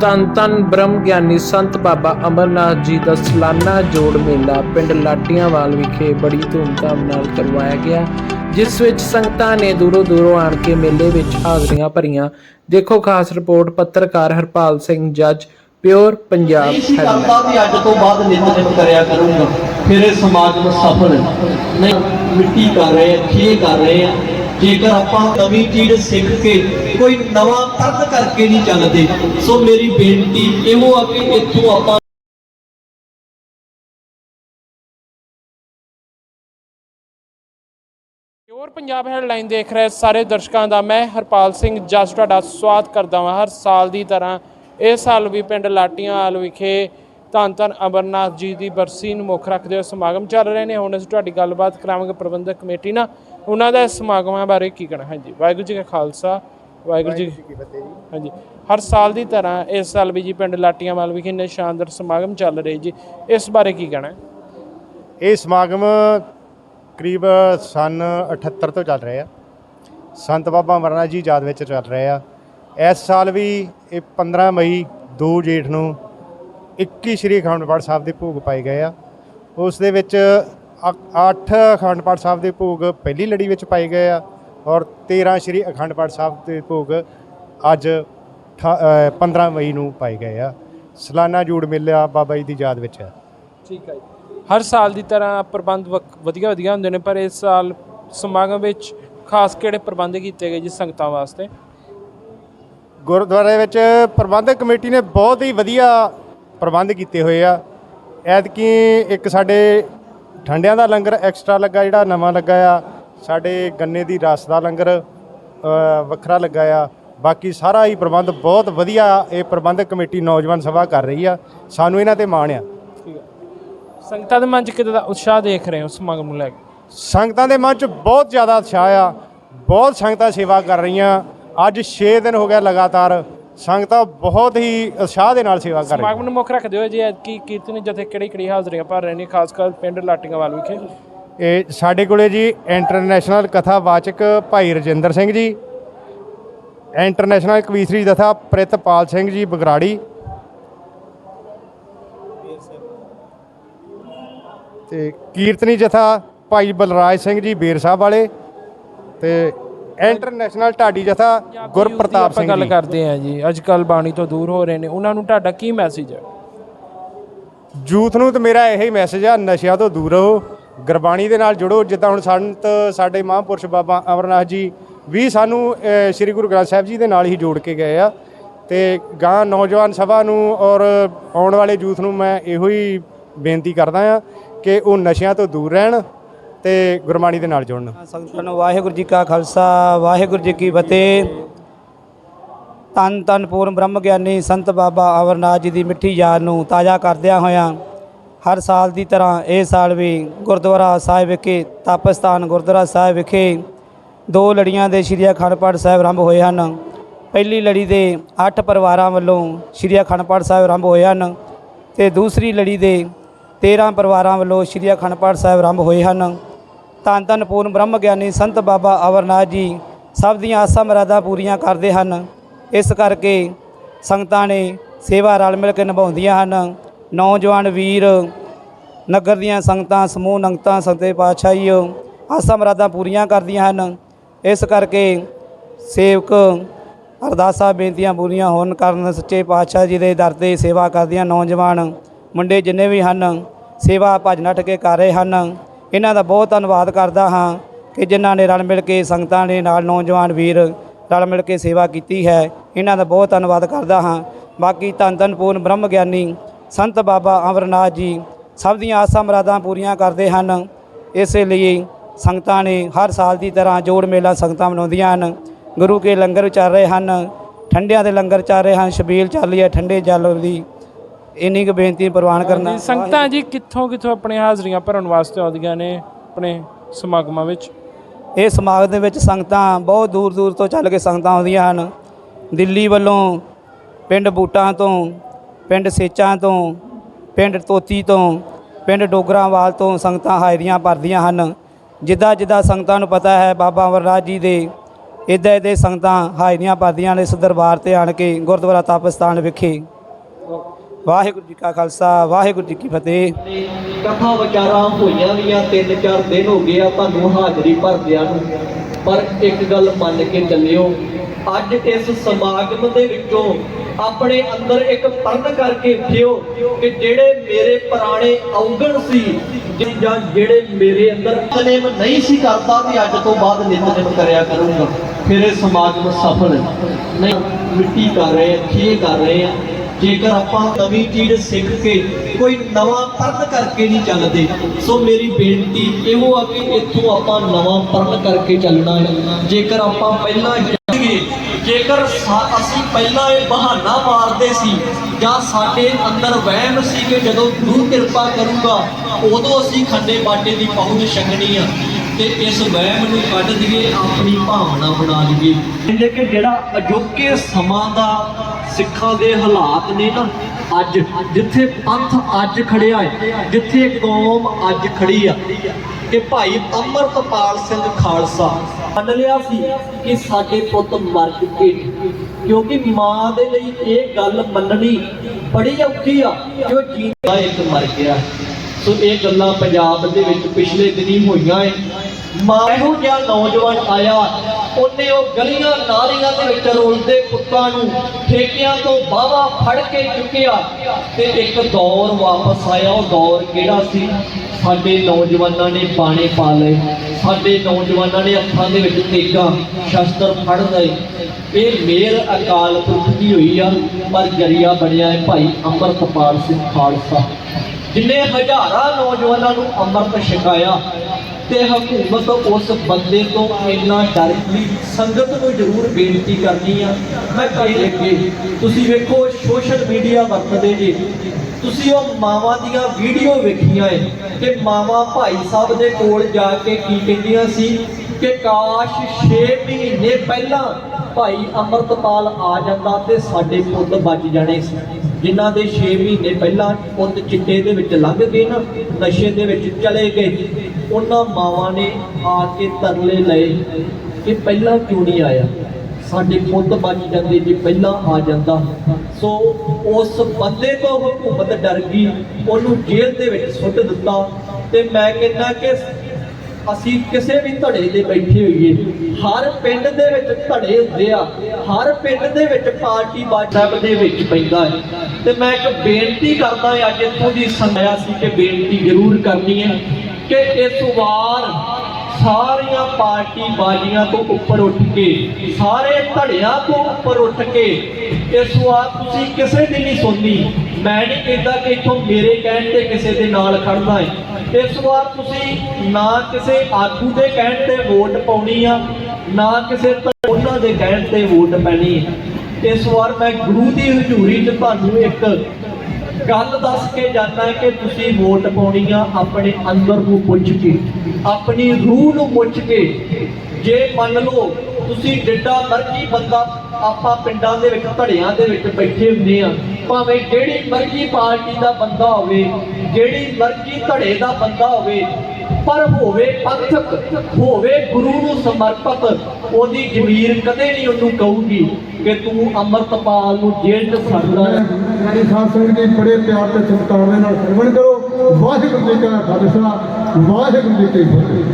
ਧੰਨ ਧੰਨ ਬ੍ਰਹਮ ਗਿਆਨੀ ਸੰਤ ਬਾਬਾ ਅਮਰਨਾਥ ਜੀ ਦਾ ਸਾਲਾਨਾ ਜੋੜ ਮੇਲਾ ਪਿੰਡ ਲਾਟੀਆਂਵਾਲ ਵਿਖੇ ਬੜੀ ਧੂਮਧਾਮ ਨਾਲ ਕਰਵਾਇਆ ਗਿਆ ਜਿਸ ਵਿੱਚ ਸੰਗਤਾਂ ਨੇ ਦੂਰੋਂ ਦੂਰੋਂ ਆਣ ਕੇ ਮੇਲੇ ਵਿੱਚ ਹਾਜ਼ਰੀਆਂ ਭਰੀਆਂ। ਦੇਖੋ ਖਾਸ ਰਿਪੋਰਟ ਪੱਤਰਕਾਰ ਹਰਪਾਲ ਸਿੰਘ ਜੱਜ ਪਿਓਰ ਪੰਜਾਬ ਹੈਡਲਾਈਨ ਵੀ ਅੱਜ ਤੋਂ ਬਾਅਦ ਨਿਤ ਨਿਤ ਕਰਿਆ ਕਰੂੰਗਾ। ਫਿਰ ਇਹ ਸਮਾਜ ਨੂੰ ਸਫਲ ਨਹੀਂ ਮਿੱਟੀ ਕਰ ਰਹੇ ਆ ਖੇ ਕਰ ਰਹੇ ਆ। ਜੇਕਰ ਆਪਾਂ ਨਵੀਂ ਚੀਜ਼ ਸਿੱਖ ਕੇ ਕੋਈ ਨਵਾਂ ਤਰਕ ਕਰਕੇ ਨਹੀਂ ਚੱਲਦੇ, ਸੋ ਮੇਰੀ ਬੇਨਤੀ ਇਹੋ ਆ ਕਿ ਇੱਥੋਂ ਆਪਾਂ ਪਿਓਰ ਪੰਜਾਬ ਹੈਡਲਾਈਨ ਦੇਖ ਰਹੇ ਸਾਰੇ ਦਰਸ਼ਕਾਂ ਦਾ ਮੈਂ ਹਰਪਾਲ ਸਿੰਘ ਜੱਜ ਤੁਹਾਡਾ ਸਵਾਗਤ ਕਰਦਾ ਹਾਂ ਹਰ ਸਾਲ ਦੀ ਤਰ੍ਹਾਂ ਇਸ ਸਾਲ ਵੀ ਪਿੰਡ ਲਾਟੀਆਂਵਾਲ ਵਿਖੇ ਧੰਨ ਧੰਨ ਅਮਰਨਾਥ ਜੀ ਦੀ ਬਰਸੀ ਨੂੰ ਮੁੱਖ ਰੱਖਦੇ ਹੋਏ ਸਮਾਗਮ ਚੱਲ ਰਹੇ ਨੇ। ਹੁਣ ਅਸੀਂ ਤੁਹਾਡੀ ਗੱਲਬਾਤ ਕਰਾਵਾਂਗੇ ਪ੍ਰਬੰਧਕ ਕਮੇਟੀ ਨਾਲ। ਉਹਨਾਂ ਦਾ ਸਮਾਗਮਾਂ ਬਾਰੇ ਕੀ ਕਹਿਣਾ? ਹਾਂਜੀ ਵਾਹਿਗੁਰੂ ਜੀ ਕਾ ਖਾਲਸਾ ਵਾਹਿਗੁਰੂ ਜੀ ਕੀ ਫਤਿਹ ਜੀ। ਹਾਂਜੀ ਹਰ ਸਾਲ ਦੀ ਤਰ੍ਹਾਂ ਇਸ ਸਾਲ ਵੀ ਜੀ ਪਿੰਡ ਲਾਟੀਆਂਵਾਲ ਵਿਖੇ ਇੰਨੇ ਸ਼ਾਨਦਾਰ ਸਮਾਗਮ ਚੱਲ ਰਹੇ ਜੀ ਇਸ ਬਾਰੇ ਕੀ ਕਹਿਣਾ? ਇਹ ਸਮਾਗਮ ਕਰੀਬ ਸਨ 78 ਤੋਂ ਚੱਲ ਰਹੇ ਆ। ਸੰਤ ਬਾਬਾ ਅਮਰਨਾਥ ਜੀ ਯਾਦ ਵਿੱਚ ਚੱਲ ਰਹੇ ਆ। ਇਸ ਸਾਲ ਵੀ ਇਹ 15 ਮਈ 2 ਜੇਠ ਨੂੰ 21 ਸ਼੍ਰੀ ਅਖੰਡ ਪਾਠ ਸਾਹਿਬ ਦੇ ਭੋਗ ਪਾਏ ਗਏ ਆ। ਉਸ ਦੇ ਵਿੱਚ 8 ਅਖੰਡ ਪਾਠ ਸਾਹਿਬ ਦੇ ਭੋਗ ਪਹਿਲੀ ਲੜੀ ਵਿੱਚ ਪਾਏ ਗਏ ਆ ਔਰ 13 ਸ਼੍ਰੀ ਅਖੰਡ ਪਾਠ ਸਾਹਿਬ ਦੇ ਭੋਗ ਅੱਜ ਠਾ- ਅ, 15 ਮਈ ਨੂੰ ਪਾਏ ਗਏ ਆ। ਸਾਲਾਨਾ ਜੋੜ ਮੇਲਾ ਬਾਬਾ ਜੀ ਦੀ ਯਾਦ ਵਿੱਚ ਹੈ। ਠੀਕ ਹੈ ਹਰ ਸਾਲ ਦੀ ਤਰ੍ਹਾਂ ਪ੍ਰਬੰਧ ਵਧੀਆ ਵਧੀਆ ਹੁੰਦੇ ਨੇ ਪਰ ਇਸ ਸਾਲ ਸਮਾਗਮ ਵਿੱਚ ਖਾਸ ਕਿਹੜੇ ਪ੍ਰਬੰਧ ਕੀਤੇ ਗਏ ਜੀ ਸੰਗਤਾਂ ਵਾਸਤੇ? ਗੁਰਦੁਆਰੇ ਵਿੱਚ ਪ੍ਰਬੰਧਕ ਕਮੇਟੀ ਨੇ ਬਹੁਤ ਹੀ ਵਧੀਆ ਪ੍ਰਬੰਧ ਕੀਤੇ ਹੋਏ ਆ। ਐਤਕੀ ਇੱਕ ਸਾਡੇ ਠੰਡਿਆਂ ਦਾ ਲੰਗਰ ਐਕਸਟਰਾ ਲੱਗਾ ਜਿਹੜਾ ਨਵਾਂ ਲੱਗਾ ਆ ਸਾਡੇ ਗੰਨੇ ਦੀ ਰਸ ਦਾ ਲੰਗਰ ਵੱਖਰਾ ਲੱਗਾ ਆ। ਬਾਕੀ ਸਾਰਾ ਹੀ ਪ੍ਰਬੰਧ ਬਹੁਤ ਵਧੀਆ ਇਹ ਪ੍ਰਬੰਧਕ ਕਮੇਟੀ ਨੌਜਵਾਨ ਸਭਾ ਕਰ ਰਹੀ ਆ। ਸਾਨੂੰ ਇਹਨਾਂ ਤੇ ਮਾਣ ਆ। ਸੰਗਤਾਂ ਦੇ ਮਨ 'ਚ ਕਿਤੇ ਦਾ ਉਤਸ਼ਾਹ ਦੇਖ ਰਹੇ ਹੋ ਸਮਾਗਮ ਨੂੰ ਲੈ ਕੇ? ਸੰਗਤਾਂ ਦੇ ਮਨ 'ਚ ਬਹੁਤ ਜ਼ਿਆਦਾ ਉਤਸ਼ਾਹ ਆ। ਬਹੁਤ ਸੰਗਤਾਂ ਸੇਵਾ ਕਰ ਰਹੀਆਂ। ਅੱਜ 6 ਦਿਨ ਹੋ ਗਿਆ ਲਗਾਤਾਰ ਸੰਗਤਾਂ ਬਹੁਤ ਹੀ ਉਤਸ਼ਾਹ ਦੇ ਨਾਲ ਸੇਵਾ ਕਰ ਰਹੀਆਂ ਸਮਾਗਮ ਨੂੰ ਮੁੱਖ ਰੱਖਦੇ ਹੋਏ ਜੀ ਕੀ ਕੀਰਤਨੀ ਜਥੇ ਕਿਹੜੀ ਕਿਹੜੀ ਹਾਜ਼ਰੀਆਂ ਭਰ ਰਹੇ ਨੇ ਖਾਸ ਕਰ ਪਿੰਡ ਲਾਟੀਆਂਵਾਲ ਵਿਖੇ। ਇਹ ਸਾਡੇ ਕੋਲੇ ਜੀ ਇੰਟਰਨੈਸ਼ਨਲ ਕਥਾਵਾਚਕ ਭਾਈ ਰਜਿੰਦਰ ਸਿੰਘ ਜੀ ਇੰਟਰਨੈਸ਼ਨਲ ਕਵੀਸ਼ਰੀ ਦਥਾ ਪ੍ਰਿਤਪਾਲ ਸਿੰਘ ਜੀ ਬਗਰਾੜੀ। ਤੇ ਕੀਰਤਨੀ ਜਥਾ ਭਾਈ ਬਲਰਾਜ ਸਿੰਘ ਜੀ ਬੇਰ ਸਾਹਿਬ ਵਾਲੇ ਤੇ ਇੰਟਰਨੈਸ਼ਨਲ ਢਾਡੀ ਜਥਾ ਗੁਰਪ੍ਰਤਾਪ ਸਿੰਘ ਗੱਲ ਕਰਦੇ ਹਾਂ ਜੀ। ਅੱਜ ਕੱਲ ਬਾਣੀ ਤੋਂ ਦੂਰ ਹੋ ਰਹੇ ਨੇ। ਉਹਨਾਂ ਨੂੰ ਤੁਹਾਡਾ ਕੀ ਮੈਸੇਜ ਹੈ? ਯੂਥ ਨੂੰ ਤੇ ਮੇਰਾ ਇਹੀ ਮੈਸੇਜ ਆ ਨਸ਼ਿਆਂ ਤੋਂ ਦੂਰ ਰਹੋ। ਗੁਰਬਾਣੀ ਦੇ ਨਾਲ ਜੁੜੋ। ਜਿੱਦਾਂ ਹੁਣ ਸੰਤ ਸਾਡੇ ਮਹਾਂਪੁਰਸ਼ ਬਾਬਾ ਅਮਰਨਾਥ ਜੀ ਵੀ ਸਾਨੂੰ ਸ੍ਰੀ ਗੁਰੂ ਗ੍ਰੰਥ ਸਾਹਿਬ ਜੀ ਦੇ ਨਾਲ ਹੀ ਜੋੜ ਕੇ ਗਏ ਆ। ਤੇ ਗਾਂ ਨੌਜਵਾਨ ਸਭਾ ਨੂੰ ਔਰ ਆਉਣ ਵਾਲੇ ਯੂਥ ਨੂੰ ਮੈਂ ਇਹੋ ਹੀ ਬੇਨਤੀ ਕਰਦਾ ਆ ਕਿ ਉਹ ਨਸ਼ਿਆਂ ਤੋਂ ਦੂਰ ਰਹਿਣ। ਤੇ ਗੁਰਬਾਣੀ ਦੇ ਨਾਲ ਜੁੜਨ। ਸੰਗਤਾਂ ਨੂੰ ਵਾਹਿਗੁਰੂ ਜੀ ਕਾ ਖਾਲਸਾ, ਵਾਹਿਗੁਰੂ ਜੀ ਕੀ ਫਤਿਹ। ਤਨ ਤਨ ਪੂਰਨ ਬ੍ਰਹਮ ਗਿਆਨੀ ਸੰਤ ਬਾਬਾ ਅਮਰਨਾਥ ਜੀ ਦੀ ਮਿੱਠੀ ਯਾਦ ਨੂੰ ਤਾਜ਼ਾ ਕਰਦਿਆਂ ਹੋਇਆਂ ਹਰ ਸਾਲ ਦੀ ਤਰ੍ਹਾਂ ਇਹ ਸਾਲ ਵੀ ਗੁਰਦੁਆਰਾ ਸਾਹਿਬ ਵਿਖੇ, ਤਪਸਥਾਨ ਗੁਰਦੁਆਰਾ ਸਾਹਿਬ ਵਿਖੇ ਦੋ ਲੜੀਆਂ ਦੇ ਸ਼੍ਰੀ ਅਖੰਡ ਪਾਠ ਸਾਹਿਬ ਆਰੰਭ ਹੋਏ ਹਨ। ਪਹਿਲੀ ਲੜੀ ਦੇ 8 ਪਰਿਵਾਰਾਂ ਵੱਲੋਂ ਸ਼੍ਰੀ ਅਖੰਡ ਪਾਠ ਸਾਹਿਬ ਆਰੰਭ ਹੋਏ ਹਨ ਤੇ ਦੂਸਰੀ ਲੜੀ ਦੇ 13 ਪਰਿਵਾਰਾਂ ਵੱਲੋਂ ਸ਼੍ਰੀ ਅਖੰਡ ਪਾਠ ਸਾਹਿਬ ਆਰੰਭ ਹੋਏ ਹਨ। ਧੰਨ ਧੰਨ ਪੂਰਨ ਬ੍ਰਹਮ ਗਿਆਨੀ ਸੰਤ ਬਾਬਾ ਅਮਰਨਾਥ ਜੀ ਸਭ ਦੀਆਂ ਆਸਾਂ ਮਰਾਦਾਂ ਪੂਰੀਆਂ ਕਰਦੇ ਹਨ। ਇਸ ਕਰਕੇ ਸੰਗਤਾਂ ਨੇ ਸੇਵਾ ਰਲ ਮਿਲ ਕੇ ਨਿਭਾਉਂਦੀਆਂ ਹਨ। ਨੌਜਵਾਨ ਵੀਰ, ਨਗਰ ਦੀਆਂ ਸੰਗਤਾਂ, ਸਮੂਹ ਨੰਗਤਾਂ, ਸੰਤੇ ਪਾਤਸ਼ਾਹੀ ਆਸਾਂ ਮਰਾਦਾਂ ਪੂਰੀਆਂ ਕਰਦੀਆਂ ਹਨ। ਇਸ ਕਰਕੇ ਸੇਵਕ ਅਰਦਾਸਾਂ, ਬੇਨਤੀਆਂ ਪੂਰੀਆਂ ਹੋਣ ਕਾਰਨ ਸੱਚੇ ਪਾਤਸ਼ਾਹ ਜੀ ਦੇ ਦਰ ਤੇ ਸੇਵਾ ਕਰਦੀਆਂ ਨੌਜਵਾਨ ਮੁੰਡੇ ਜਿੰਨੇ ਵੀ ਹਨ, ਸੇਵਾ ਭੱਜ ਨੱਠ ਕੇ ਕਰ ਰਹੇ ਹਨ। ਇਹਨਾਂ ਦਾ ਬਹੁਤ ਧੰਨਵਾਦ ਕਰਦਾ ਹਾਂ ਕਿ ਜਿਨ੍ਹਾਂ ਨੇ ਰਲ ਮਿਲ ਕੇ ਸੰਗਤਾਂ ਦੇ ਨਾਲ ਨੌਜਵਾਨ ਵੀਰ ਰਲ ਮਿਲ ਕੇ ਸੇਵਾ ਕੀਤੀ ਹੈ, ਇਹਨਾਂ ਦਾ ਬਹੁਤ ਧੰਨਵਾਦ ਕਰਦਾ ਹਾਂ। ਬਾਕੀ ਧੰਨ ਧੰਨ ਪੂਰਨ ਬ੍ਰਹਮ ਗਿਆਨੀ ਸੰਤ ਬਾਬਾ ਅਮਰਨਾਥ ਜੀ ਸਭ ਦੀਆਂ ਆਸਾਂ ਮਰਾਦਾਂ ਪੂਰੀਆਂ ਕਰਦੇ ਹਨ। ਇਸੇ ਲਈ ਸੰਗਤਾਂ ਨੇ ਹਰ ਸਾਲ ਦੀ ਤਰ੍ਹਾਂ ਜੋੜ ਮੇਲਾ ਸੰਗਤਾਂ ਮਨਾਉਂਦੀਆਂ ਹਨ। ਗੁਰੂ ਕੇ ਲੰਗਰ ਚੱਲ ਰਹੇ ਹਨ, ਠੰਡਿਆਂ ਦੇ ਲੰਗਰ ਚੱਲ ਰਹੇ ਹਨ, ਛਬੀਲ ਚੱਲ ਰਹੀ ਹੈ, ਠੰਡੇ ਜਲ ਦੀ ਇੰਨੀ ਕੁ ਬੇਨਤੀ ਪ੍ਰਵਾਨ ਕਰਨਾ। ਸੰਗਤਾਂ ਜੀ ਕਿੱਥੋਂ ਕਿੱਥੋਂ ਆਪਣੀਆਂ ਹਾਜ਼ਰੀਆਂ ਭਰਨ ਵਾਸਤੇ ਆਉਂਦੀਆਂ ਨੇ ਆਪਣੇ ਸਮਾਗਮਾਂ ਵਿੱਚ? ਇਹ ਸਮਾਗਮ ਦੇ ਵਿੱਚ ਸੰਗਤਾਂ ਬਹੁਤ ਦੂਰ ਦੂਰ ਤੋਂ ਚੱਲ ਕੇ ਸੰਗਤਾਂ ਆਉਂਦੀਆਂ ਹਨ। ਦਿੱਲੀ ਵੱਲੋਂ ਪਿੰਡ ਬੂਟਾਂ ਤੋਂ ਪਿੰਡ ਸੇਚਾਂ ਤੋਂ ਪਿੰਡ ਤੋਤੀ ਤੋਂ ਪਿੰਡ ਡੋਗਰਾਵਾਲ ਤੋਂ ਸੰਗਤਾਂ ਹਾਜ਼ਰੀਆਂ ਭਰਦੀਆਂ ਹਨ। ਜਿੱਦਾਂ ਜਿੱਦਾਂ ਸੰਗਤਾਂ ਨੂੰ ਪਤਾ ਹੈ ਬਾਬਾ ਅਮਰਨਾਥ ਜੀ ਦੇ ਇੱਦਾਂ ਇੱਦਾਂ ਸੰਗਤਾਂ ਹਾਜ਼ਰੀਆਂ ਭਰਦੀਆਂ ਨੇ ਇਸ ਦਰਬਾਰ ਤੇ ਆਣ ਕੇ ਗੁਰਦੁਆਰਾ ਤਪਸਥਾਨ ਵਿਖੇ। ਵਾਹਿਗੁਰੂ ਜੀ ਕਾ ਖਾਲਸਾ, ਵਾਹਿਗੁਰੂ ਜੀ ਕੀ ਫਤਿਹ। ਕਥਾ ਵਿਚਾਰਾਂ ਹੋਈਆਂ ਵੀਆਂ ਤਿੰਨ ਚਾਰ ਦਿਨ ਹੋ ਗਏ ਆ ਤੁਹਾਨੂੰ ਹਾਜ਼ਰੀ ਭਰਦਿਆਂ ਨੂੰ। ਪਰ ਇੱਕ ਗੱਲ ਮੰਨ ਕੇ ਚੱਲਿਓ, ਅੱਜ ਇਸ ਸਮਾਗਮ ਦੇ ਵਿੱਚੋਂ ਆਪਣੇ ਅੰਦਰ ਇੱਕ ਪਰਨ ਕਰਕੇ ਉੱਠਿਓ ਕਿ ਜਿਹੜੇ ਮੇਰੇ ਪੁਰਾਣੇ ਔਗਣ ਸੀ, ਜਾਂ ਜਿਹੜੇ ਮੇਰੇ ਅੰਦਰ ਨਿਤਨੇਮ ਨਹੀਂ ਸੀ ਕਰਦਾ ਤੇ ਅੱਜ ਤੋਂ ਬਾਅਦ ਨਿਤਨੇਮ ਕਰਿਆ ਕਰੂੰਗਾ। ਫਿਰ ਇਹ ਸਮਾਗਮ ਸਫਲ ਨਹੀਂ, ਮਿੱਟੀ ਕਰ ਰਹੇ ਆ ਖੇ ਕਰ ਰਹੇ ਆ। ਜੇਕਰ ਆਪਾਂ ਨਵੀਂ ਚੀਜ਼ ਸਿੱਖ ਕੇ ਕੋਈ ਨਵਾਂ ਪਰਤ ਕਰਕੇ ਨਹੀਂ ਚੱਲਦੇ, ਸੋ ਮੇਰੀ ਬੇਨਤੀ ਇਹੋ ਆ ਕਿ ਇੱਥੋਂ ਆਪਾਂ ਨਵਾਂ ਪਰਤ ਕਰਕੇ ਚੱਲਣਾ ਹੈ। ਜੇਕਰ ਆਪਾਂ ਪਹਿਲਾਂ ਜਾਣਗੇ ਜੇਕਰ ਸਾ- ਅਸੀਂ ਪਹਿਲਾਂ ਇਹ ਬਹਾਨਾ ਮਾਰਦੇ ਸੀ ਜਾਂ ਸਾਡੇ ਅੰਦਰ ਵਹਿਮ ਸੀ ਕਿ ਜਦੋਂ ਗੁਰੂ ਕਿਰਪਾ ਕਰੂਗਾ, ਉਦੋਂ ਅਸੀਂ ਖੰਡੇ ਬਾਟੇ ਦੀ ਪਹੁੰਚ ਛਕਣੀ ਆ। ਤੇ ਇਸ ਵਹਿਮ ਨੂੰ ਕੱਢ ਦਈਏ ਆਪਣੀ ਭਾਵਨਾ ਬਣਾ ਲਈਏ ਕਹਿੰਦੇ ਕਿ ਜਿਹੜਾ ਅਜੋਕੇ ਸਮਾਂ ਦਾ ਸਿੱਖਾਂ ਦੇ ਹਾਲਾਤ ਨੇ ਨਾ, ਅੱਜ ਜਿੱਥੇ ਪੰਥ ਅੱਜ ਖੜਿਆ ਹੈ, ਜਿੱਥੇ ਕੌਮ ਅੱਜ ਖੜੀ ਆ, ਕਿ ਭਾਈ ਅਮਰਤਪਾਲ ਸਿੰਘ ਖਾਲਸਾ ਮੰਨ ਲਿਆ ਸੀ ਕਿ ਸਾਡੇ ਪੁੱਤ ਮਰ ਚੁੱਕੇ ਕਿਉਂਕਿ ਮਾਂ ਦੇ ਲਈ ਇਹ ਗੱਲ ਮੰਨਣੀ ਬੜੀ ਔਖੀ ਆ ਕਿ ਉਹ ਜੀਂਦਾ ਇੱਕ ਮਰ ਗਿਆ। ਸੋ ਇਹ ਗੱਲਾਂ ਪੰਜਾਬ ਦੇ ਵਿੱਚ ਪਿਛਲੇ ਦਿਨੀ ਹੋਈਆਂ ਏ। ਮਾਂ ਜਿਹਾ ਨੌਜਵਾਨ ਆਇਆ। ਉਹਨੇ ਉਹ ਗਲੀਆਂ ਨਾਲੀਆਂ ਦੇ ਵਿੱਚ ਰੋਲਦੇ ਪੁੱਤਾਂ ਨੂੰ ਠੇਕਿਆਂ ਤੋਂ ਬਾਵਾ ਫੜ ਕੇ ਚੁੱਕਿਆ ਤੇ ਇੱਕ ਦੌਰ ਵਾਪਸ ਆਇਆ। ਉਹ ਦੌਰ ਕਿਹੜਾ ਸੀ? ਸਾਡੇ ਨੌਜਵਾਨਾਂ ਨੇ ਬਾਣੇ ਪਾ ਲਏ। ਸਾਡੇ ਨੌਜਵਾਨਾਂ ਨੇ ਹੱਥਾਂ ਦੇ ਵਿੱਚ ਤੇਗਾ ਸ਼ਸਤਰ ਫੜ ਲਏ। ਇਹ ਮੇਰ ਅਕਾਲ ਪੁਰਖ ਦੀ ਹੋਈ ਆ, ਪਰ ਜਰੀਆ ਬਣਿਆ ਹੈ ਭਾਈ ਅੰਮ੍ਰਿਤਪਾਲ ਸਿੰਘ ਖਾਲਸਾ। ਜਿਨੇ ਹਜ਼ਾਰਾਂ ਨੌਜਵਾਨਾਂ ਨੂੰ ਅੰਮ੍ਰਿਤ ਛਕਾਇਆ ਤੇ ਹਕੂਮਤ ਉਸ ਬੰਦੇ ਤੋਂ ਇੰਨਾ ਡਰ ਗਈ ਸੰਗਤ ਨੂੰ ਜ਼ਰੂਰ ਬੇਨਤੀ ਕਰਨੀ ਆ। ਮੈਂ ਕਹੇ ਲੱਗੇ। ਤੁਸੀਂ ਵੇਖੋ ਸੋਸ਼ਲ ਮੀਡੀਆ ਵਰਤਦੇ ਜੀ। ਤੁਸੀਂ ਉਹ ਮਾਵਾਂ ਦੀਆਂ ਵੀਡੀਓ ਵੇਖੀਆਂ ਏ ਕਿ ਮਾਵਾਂ ਭਾਈ ਸਾਹਿਬ ਦੇ ਕੋਲ ਜਾ ਕੇ ਕੀ ਕਹਿੰਦੀਆਂ ਸੀ ਕਿ ਕਾਸ਼ 6 ਮਹੀਨੇ ਪਹਿਲਾਂ ਭਾਈ ਅਮਰਤਪਾਲ ਆ ਜਾਂਦਾ ਤੇ ਸਾਡੇ ਪੁੱਤ ਬਚ ਜਾਣੇ ਸੀ। ਜਿਨ੍ਹਾਂ ਦੇ 6 ਮਹੀਨੇ ਪਹਿਲਾਂ ਪੁੱਤ ਚਿੱਟੇ ਦੇ ਵਿੱਚ ਲੰਘ ਗਏ ਨਾ, ਨਸ਼ੇ ਦੇ ਵਿੱਚ ਚਲੇ ਗਏ। ਉਹਨਾਂ ਮਾਵਾਂ ਨੇ ਆ ਕੇ ਤਰਲੇ ਲਏ ਕਿ ਪਹਿਲਾਂ ਕਿਉਂ ਨਹੀਂ ਆਇਆ? ਸਾਡੇ ਪੁੱਤ ਬਚ ਜਾਂਦੇ ਜੇ ਪਹਿਲਾਂ ਆ ਜਾਂਦਾ। ਸੋ ਉਸ ਬੰਦੇ ਤੋਂ ਹਕੂਮਤ ਡਰ ਗਈ, ਉਹਨੂੰ ਜੇਲ੍ਹ ਦੇ ਵਿੱਚ ਸੁੱਟ ਦਿੱਤਾ। ਤੇ ਮੈਂ ਕਹਿੰਦਾ ਕਿ ਅਸੀਂ ਕਿਸੇ ਵੀ ਧੜੇ ਦੇ ਬੈਠੇ ਹੋਈਏ, ਹਰ ਪਿੰਡ ਦੇ ਵਿੱਚ ਧੜੇ ਹੁੰਦੇ ਆ, ਹਰ ਪਿੰਡ ਦੇ ਵਿੱਚ ਪਾਰਟੀ ਬਾਜਬ ਦੇ ਵਿੱਚ ਪੈਂਦਾ ਹੈ। ਤੇ ਮੈਂ ਇੱਕ ਬੇਨਤੀ ਕਰਦਾ ਹਾਂ, ਅੱਜ ਇੱਥੋਂ ਦੀ ਸੰਗਿਆ ਸੀ ਕਿ ਬੇਨਤੀ ਜ਼ਰੂਰ ਕਰਨੀ ਹੈ ਕਿ ਇਸ ਵਾਰ ਸਾਰੀਆਂ ਪਾਰਟੀ ਬਾਜੀਆਂ ਤੋਂ ਉੱਪਰ ਉੱਠ ਕੇ, ਸਾਰੇ ਧੜਿਆਂ ਤੋਂ ਉੱਪਰ ਉੱਠ ਕੇ, ਇਸ ਵਾਰ ਤੁਸੀਂ ਕਿਸੇ ਦੀ ਨਹੀਂ ਸੁਣਨੀ। ਮੈਂ ਨਹੀਂ ਕਹਿੰਦਾ ਕਿ ਇੱਥੋਂ ਮੇਰੇ ਕਹਿਣ ਤੇ ਕਿਸੇ ਦੇ ਨਾਲ ਖੜਨਾ ਹੈ। ਇਸ ਵਾਰ ਤੁਸੀਂ ਨਾ ਕਿਸੇ ਆਗੂ ਦੇ ਕਹਿਣ ਤੇ ਵੋਟ ਪਾਉਣੀ ਆ, ਨਾ ਕਿਸੇ ਉਹਨਾਂ ਦੇ ਕਹਿਣ ਤੇ ਵੋਟ ਪੈਣੀ ਹੈ ਇਸ ਵਾਰ ਮੈਂ ਗੁਰੂ ਦੀ ਹਜ਼ੂਰੀ 'ਚ ਤੁਹਾਨੂੰ ਇੱਕ ਗੱਲ ਦੱਸ ਕੇ ਜਾਂਦਾ ਕਿ ਤੁਸੀਂ ਵੋਟ ਪਾਉਣੀ ਆ, ਆਪਣੇ ਅੰਦਰ ਨੂੰ ਪੁੱਛ ਕੇ, ਆਪਣੀ ਰੂਹ ਨੂੰ ਪੁੱਛ ਕੇ। ਜੇ ਮੰਨ ਲਓ ਤੁਸੀਂ ਜਿੱਡਾ ਮਰਜ਼ੀ ਬੰਦਾ ਆਪਾਂ ਪਿੰਡਾਂ ਦੇ ਵਿੱਚ, ਧੜਿਆਂ ਦੇ ਵਿੱਚ ਬੈਠੇ ਹੁੰਦੇ ਆ ਭਾਵੇਂ ਜਿਹੜੀ ਮਰਜ਼ੀ ਪਾਰਟੀ ਦਾ ਬੰਦਾ ਹੋਵੇ, ਜਿਹੜੀ ਮਰਜ਼ੀ ਧੜੇ ਦਾ ਬੰਦਾ ਹੋਵੇ, ਪਰ ਹੋਵੇ ਪੰਥਕ, ਹੋਵੇ ਗੁਰੂ ਨੂੰ ਸਮਰਪਿਤ, ਉਹਦੀ ਜ਼ਮੀਰ ਕਦੇ ਨਹੀਂ ਉਹਨੂੰ ਕਹੂਗੀ ਕਿ ਤੂੰ ਅੰਮ੍ਰਿਤਪਾਲ ਨੂੰ ਜੇਲ੍ਹ 'ਚ ਸੜਦਾ ਹੈ ਯਾਨੀ ਖਾਸ ਸੰਗਤ ਜੀ ਬੜੇ ਪਿਆਰ ਤੇ ਸਤਿਕਾਰ ਦੇ ਨਾਲ ਸਰਵਣ ਕਰੋ। ਵਾਹਿਗੁਰੂ ਜੀ ਕਾ ਖਾਲਸਾ, ਵਾਹਿਗੁਰੂ ਜੀ ਕੀ ਫਤਿਹ।